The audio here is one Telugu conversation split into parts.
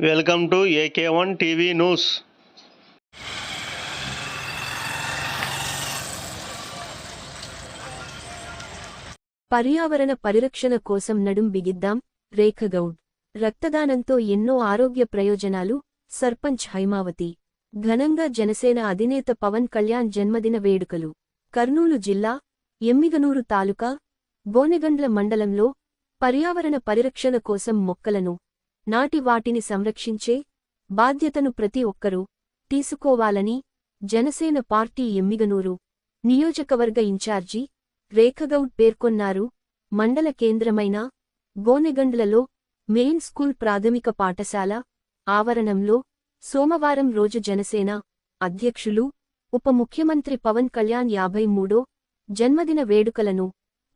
Welcome to AK one TV news. పర్యావరణ పరిరక్షణ కోసం నడుం బిగిద్దాం రేఖగౌడ్. రక్తదానంతో ఎన్నో ఆరోగ్య ప్రయోజనాలు సర్పంచ్ హైమావతి. ఘనంగా జనసేన అధినేత పవన్ కళ్యాణ్ జన్మదిన వేడుకలు. కర్నూలు జిల్లా ఎమ్మిగనూరు తాలూకా బోనెగండ్ల మండలంలో పర్యావరణ పరిరక్షణ కోసం మొక్కలను నాటి వాటిని సంరక్షించే బాధ్యతను ప్రతి ఒక్కరూ తీసుకోవాలని జనసేన పార్టీ ఎమ్మిగనూరు నియోజకవర్గ ఇన్ఛార్జి రేఖగౌడ్ పేర్కొన్నారు. మండల కేంద్రమైన గోనెగండ్లలో మెయిన్ స్కూల్ ప్రాథమిక పాఠశాల ఆవరణంలో సోమవారం రోజు జనసేన అధ్యక్షులు ఉప ముఖ్యమంత్రి పవన్ కళ్యాణ్ యాభై మూడో జన్మదిన వేడుకలను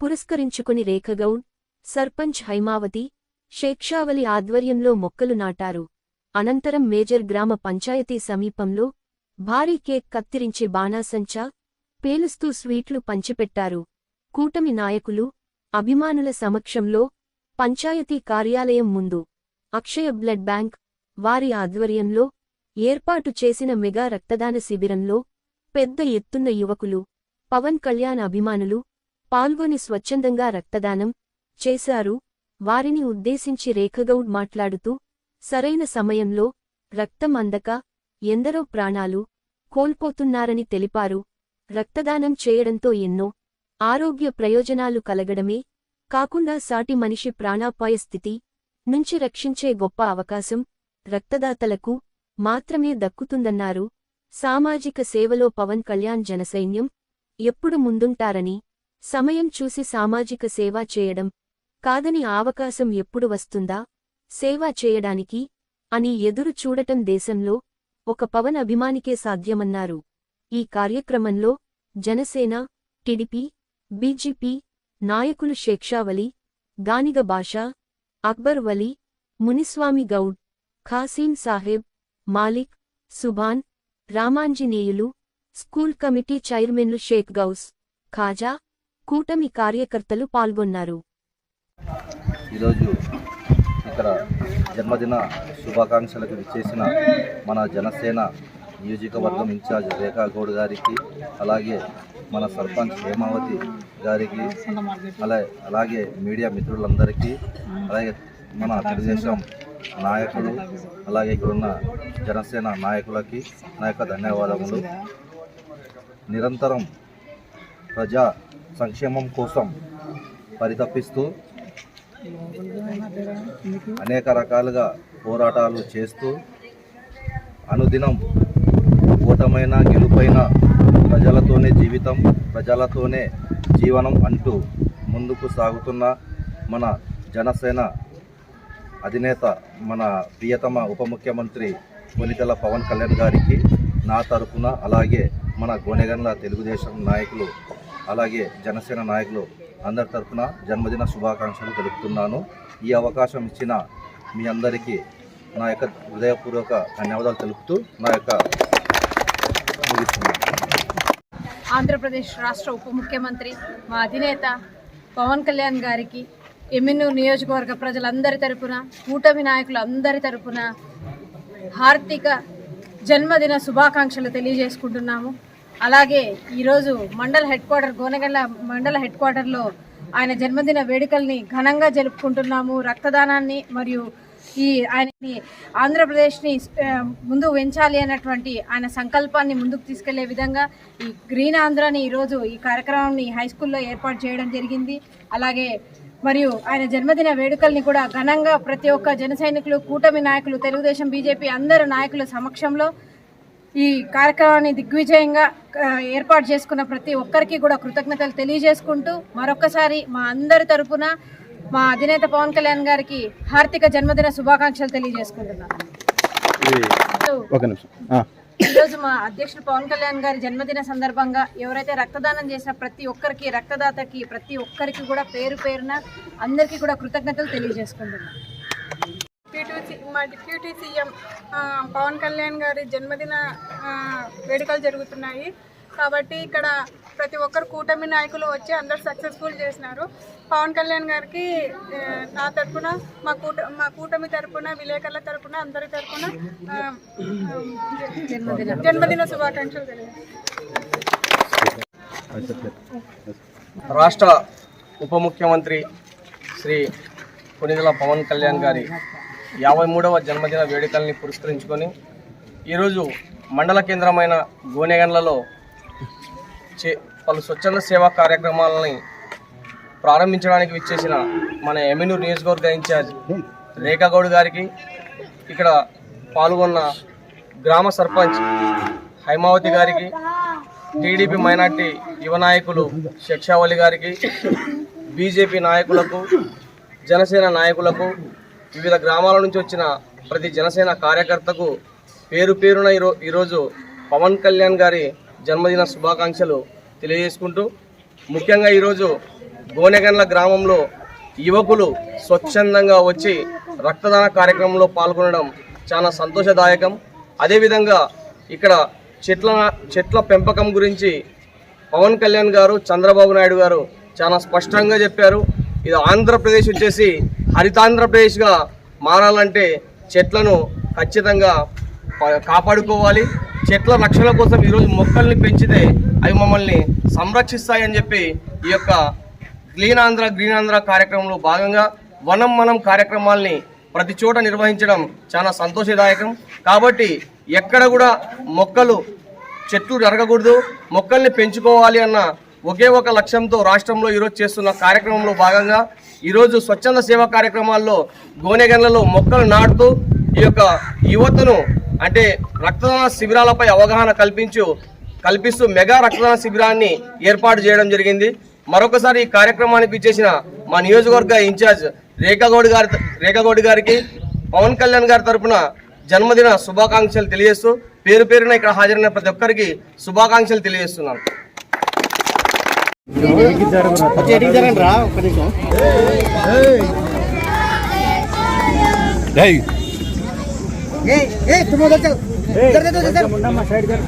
పురస్కరించుకుని రేఖగౌడ్ సర్పంచ్ హైమావతి షేక్షావలి ఆధ్వర్యంలో మొక్కలు నాటారు. అనంతరం మేజర్ గ్రామ పంచాయతీ సమీపంలో భారీ కేక్ కత్తిరించి బాణాసంచా పేలుస్తూ స్వీట్లు పంచిపెట్టారు. కూటమి నాయకులు అభిమానుల సమక్షంలో పంచాయతీ కార్యాలయం ముందు అక్షయ బ్లడ్ బ్యాంక్ వారి ఆధ్వర్యంలో ఏర్పాటు చేసిన మెగా రక్తదాన శిబిరంలో పెద్ద ఎత్తున్న యువకులు పవన్ కళ్యాణ్ అభిమానులు పాల్గొని స్వచ్ఛందంగా రక్తదానం చేశారు. వారిని ఉద్దేశించి రేఖగౌడ్ మాట్లాడుతూ సరైన సమయంలో రక్తం అందక ఎందరో ప్రాణాలు కోల్పోతున్నారని తెలిపారు. రక్తదానం చేయడంతో ఎన్నో ఆరోగ్య ప్రయోజనాలు కలగడమే కాకుండా సాటి మనిషి ప్రాణాపాయ స్థితి నుంచి రక్షించే గొప్ప అవకాశం రక్తదాతలకు మాత్రమే దక్కుతుందన్నారు. సామాజిక సేవలో పవన్ కళ్యాణ్ జనసైన్యం ఎప్పుడు ముందుంటారని సమయం చూసి సామాజిక సేవ చేయడం కాదని అవకాశం ఎప్పుడు వస్తుందా? సేవ చేయడానికి అని ఎదురు చూడటం దేశంలో ఒక పవన్ అభిమానికే సాధ్యమన్నారు. ఈ కార్యక్రమంలో జనసేన టిడిపి బీజేపీ నాయకులు షేక్షావలి గానిగ బాషా అక్బర్ వలి మునిస్వామి గౌడ్ ఖాసీం సాహెబ్ మాలిక్ సుభాన్ రామాంజనేయులు స్కూల్ కమిటీ చైర్మన్లు షేక్ గౌస్ ఖాజా కూటమి కార్యకర్తలు పాల్గొన్నారు. ఈరోజు ఇక్కడ జన్మదిన శుభాకాంక్షలకు విచ్చేసిన మన జనసేన నియోజకవర్గం ఇన్ఛార్జ్ రేఖా గౌడ్ గారికి అలాగే మన సర్పంచ్ హేమావతి గారికి అలాగే అలాగే మీడియా మిత్రులందరికీ అలాగే మన తెలుగుదేశం నాయకులు అలాగే ఇక్కడున్న జనసేన నాయకులకి నా యొక్క ధన్యవాదములు. నిరంతరం ప్రజా సంక్షేమం కోసం పరితపిస్తూ అనేక రకాలుగా పోరాటాలు చేస్తూ అనుదినం ఓటమైన గెలుపైన ప్రజలతోనే జీవితం ప్రజలతోనే జీవనం అంటూ ముందుకు సాగుతున్న మన జనసేన అధినేత మన ప్రియతమ ఉప ముఖ్యమంత్రి కొనితెల పవన్ కళ్యాణ్ గారికి నా తరపున అలాగే మన గోనెగండ్ల తెలుగుదేశం నాయకులు అలాగే జనసేన నాయకులు అందరి తరపున జన్మదిన శుభాకాంక్షలు తెలుపుతున్నాను. ఈ అవకాశం ఇచ్చిన మీ అందరికీ నా యొక్క హృదయపూర్వక ధన్యవాదాలు తెలుపుతూ నా యొక్క ఆంధ్రప్రదేశ్ రాష్ట్ర ఉప ముఖ్యమంత్రి మా అధినేత పవన్ కళ్యాణ్ గారికి ఎమ్మెన్నూరు నియోజకవర్గ ప్రజలందరి తరపున కూటమి నాయకులు అందరి తరపున హార్దిక జన్మదిన శుభాకాంక్షలు తెలియజేసుకుంటున్నాము. అలాగే ఈరోజు మండల హెడ్ క్వార్టర్ గోనగల్ల మండల హెడ్ క్వార్టర్లో ఆయన జన్మదిన వేడుకల్ని ఘనంగా జరుపుకుంటున్నాము. రక్తదానాన్ని మరియు ఈ ఆయనని ఆంధ్రప్రదేశ్ని ముందు వెంచాలి అన్నటువంటి ఆయన సంకల్పాన్ని ముందుకు తీసుకెళ్ళే విధంగా ఈ గ్రీన్ ఆంధ్రాని ఈరోజు ఈ కార్యక్రమాన్ని హై స్కూల్లో ఏర్పాటు చేయడం జరిగింది. అలాగే మరియు ఆయన జన్మదిన వేడుకల్ని కూడా ఘనంగా ప్రతి ఒక్క జన సైనికులు కూటమి నాయకులు తెలుగుదేశం బీజేపీ అందరు నాయకుల సమక్షంలో ఈ కార్యక్రమాన్ని దిగ్విజయంగా ఏర్పాటు చేసుకున్న ప్రతి ఒక్కరికి కూడా కృతజ్ఞతలు తెలియజేసుకుంటూ మరొకసారి మా అందరి తరపున మా అధినేత పవన్ కళ్యాణ్ గారికి హార్దిక జన్మదిన శుభాకాంక్షలు తెలియజేసుకుంటున్నాను. ఈరోజు మా అధ్యక్షులు పవన్ కళ్యాణ్ గారి జన్మదిన సందర్భంగా ఎవరైతే రక్తదానం చేసిన ప్రతి ఒక్కరికి రక్తదాతకి ప్రతి ఒక్కరికి కూడా పేరు పేరున అందరికీ కూడా కృతజ్ఞతలు తెలియజేసుకుంటున్నాను. మా డిప్యూటీ సీఎం పవన్ కళ్యాణ్ గారి జన్మదిన వేడుకలు జరుగుతున్నాయి. కాబట్టి ఇక్కడ ప్రతి ఒక్కరు కూటమి నాయకులు వచ్చి అందరు సక్సెస్ఫుల్ చేసినారు. పవన్ కళ్యాణ్ గారికి నా తరపున మా కూట మా కూటమి తరపున విలేకరుల తరపున అందరి తరఫున జన్మదిన శుభాకాంక్షలు తెలియజేస్తున్నాను. రాష్ట్ర ఉప ముఖ్యమంత్రి శ్రీ కొనిదెల పవన్ కళ్యాణ్ గారి యాభై మూడవ జన్మదిన వేడుకల్ని పురస్కరించుకొని ఈరోజు మండల కేంద్రమైన గోనెగండ్లలో చే పలు స్వచ్ఛంద సేవా కార్యక్రమాలని ప్రారంభించడానికి విచ్చేసిన మన ఎమ్మెనూరు నియోజకవర్గ ఇన్ఛార్జ్ రేఖాగౌడ్ గారికి ఇక్కడ పాల్గొన్న గ్రామ సర్పంచ్ హైమావతి గారికి టీడీపీ మైనార్టీ యువ నాయకులు శిక్షావళి గారికి బీజేపీ నాయకులకు జనసేన నాయకులకు వివిధ గ్రామాల నుంచి వచ్చిన ప్రతి జనసేన కార్యకర్తకు పేరు పేరున ఈరో ఈరోజు పవన్ కళ్యాణ్ గారి జన్మదిన శుభాకాంక్షలు తెలియజేసుకుంటూ ముఖ్యంగా ఈరోజు గోనెగండ్ల గ్రామంలో యువకులు స్వచ్ఛందంగా వచ్చి రక్తదాన కార్యక్రమంలో పాల్గొనడం చాలా సంతోషదాయకం. అదేవిధంగా ఇక్కడ చెట్ల చెట్ల పెంపకం గురించి పవన్ కళ్యాణ్ గారు చంద్రబాబు నాయుడు గారు చాలా స్పష్టంగా చెప్పారు. ఇది ఆంధ్రప్రదేశ్ వచ్చేసి హరితాంధ్రప్రదేశ్గా మారాలంటే చెట్లను ఖచ్చితంగా కాపాడుకోవాలి. చెట్ల రక్షణ కోసం ఈరోజు మొక్కల్ని పెంచితే అవి మమ్మల్ని సంరక్షిస్తాయని చెప్పి ఈ యొక్క క్లీన్ ఆంధ్ర గ్రీన్ ఆంధ్ర కార్యక్రమంలో భాగంగా వనం మనం కార్యక్రమాల్ని ప్రతి చోట నిర్వహించడం చాలా సంతోషదాయకం. కాబట్టి ఎక్కడ కూడా మొక్కలు చెట్లు జరగకూడదు. మొక్కల్ని పెంచుకోవాలి అన్న ఒకే ఒక లక్ష్యంతో రాష్ట్రంలో ఈరోజు చేస్తున్న కార్యక్రమంలో భాగంగా ఈరోజు స్వచ్ఛంద సేవా కార్యక్రమాల్లో గోనెగన్లలో మొక్కలు నాటుతూ ఈ యొక్క యువతను అంటే రక్తదాన శిబిరాలపై అవగాహన కల్పించు కల్పిస్తూ మెగా రక్తదాన శిబిరాన్ని ఏర్పాటు చేయడం జరిగింది. మరొకసారి ఈ కార్యక్రమానికి ఇచ్చేసిన మా నియోజకవర్గ ఇన్ఛార్జ్ రేఖాగౌడ్ గారి రేఖాగౌడ్ గారికి పవన్ కళ్యాణ్ గారి తరపున జన్మదిన శుభాకాంక్షలు తెలియజేస్తూ పేరు పేరున ఇక్కడ హాజరైన ప్రతి ఒక్కరికి శుభాకాంక్షలు తెలియజేస్తున్నాను. రా ఒక్క నిమిషం तुम उधर चल इधर देखो इधर मुंडा मा साइड कर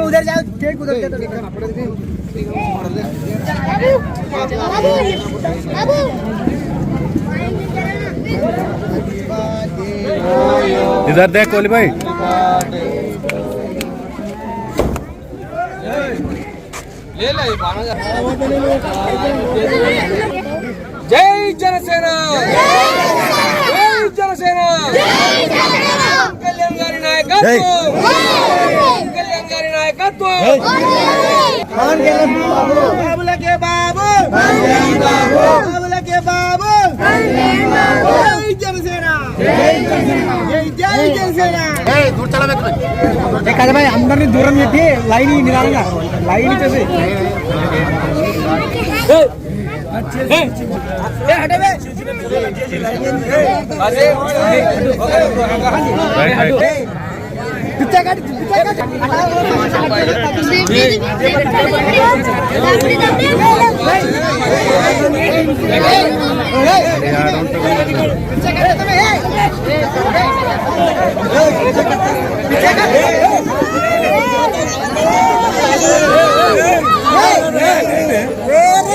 उधर जाओ केक उधर बाबू बाबू इधर देख कोहली भाई। जय जनसेना। जय जनसेना। कल्याणकारी नायक कल्याणकारी नायक బాబులకే బాబు బాబులకే బాబు జై జనసేన జై జనసేన కదా అందరినీ దూరం పెట్టి లైన్ నిదానంగా లైన్ ఇచ్చేసి జై